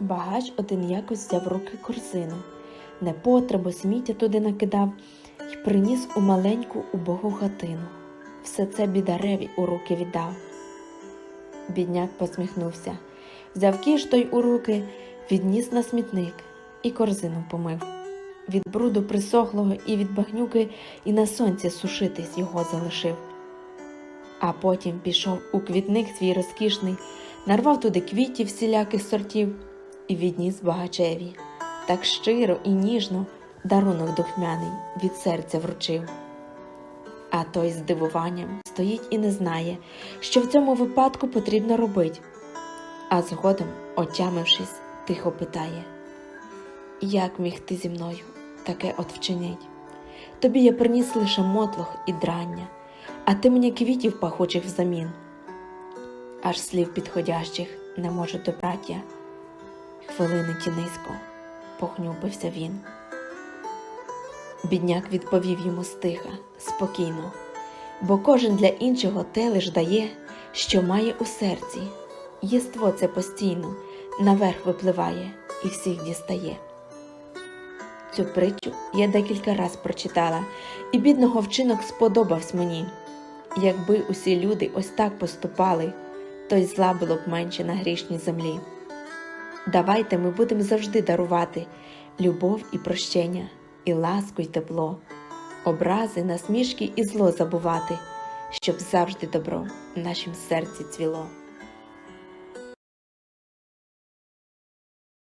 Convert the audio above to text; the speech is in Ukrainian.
Багач один якось взяв руки корзину, непотребу сміття туди накидав і приніс у маленьку убогу хатину. Все це бідареві у руки віддав. Бідняк посміхнувся, взяв кіш той у руки, відніс на смітник і корзину помив. Від бруду присохлого і від багнюки і на сонці сушитись його залишив. А потім пішов у квітник свій розкішний, нарвав туди квітів всіляких сортів і відніс багачеві. Так щиро і ніжно дарунок духмяний від серця вручив. А той з здивуванням стоїть і не знає, що в цьому випадку потрібно робити. А згодом, отямившись, тихо питає: Як міг ти зі мною таке от вчинить? Тобі я приніс лише мотлох і драння, а ти мені квітів пахучих взамін. Аж слів підходящих не можу добрать я. Хвилини ті низько похнюпився він. Бідняк відповів йому стиха, спокійно, бо кожен для іншого те лиш дає, що має у серці. Єство це постійно наверх випливає і всіх дістає. Цю притчу я декілька раз прочитала, і бідного вчинок сподобався мені. Якби усі люди ось так поступали, то й зла було б менше на грішній землі. Давайте ми будемо завжди дарувати любов і прощення, і ласку й тепло, образи, насмішки і зло забувати, щоб завжди добро в нашім серці цвіло.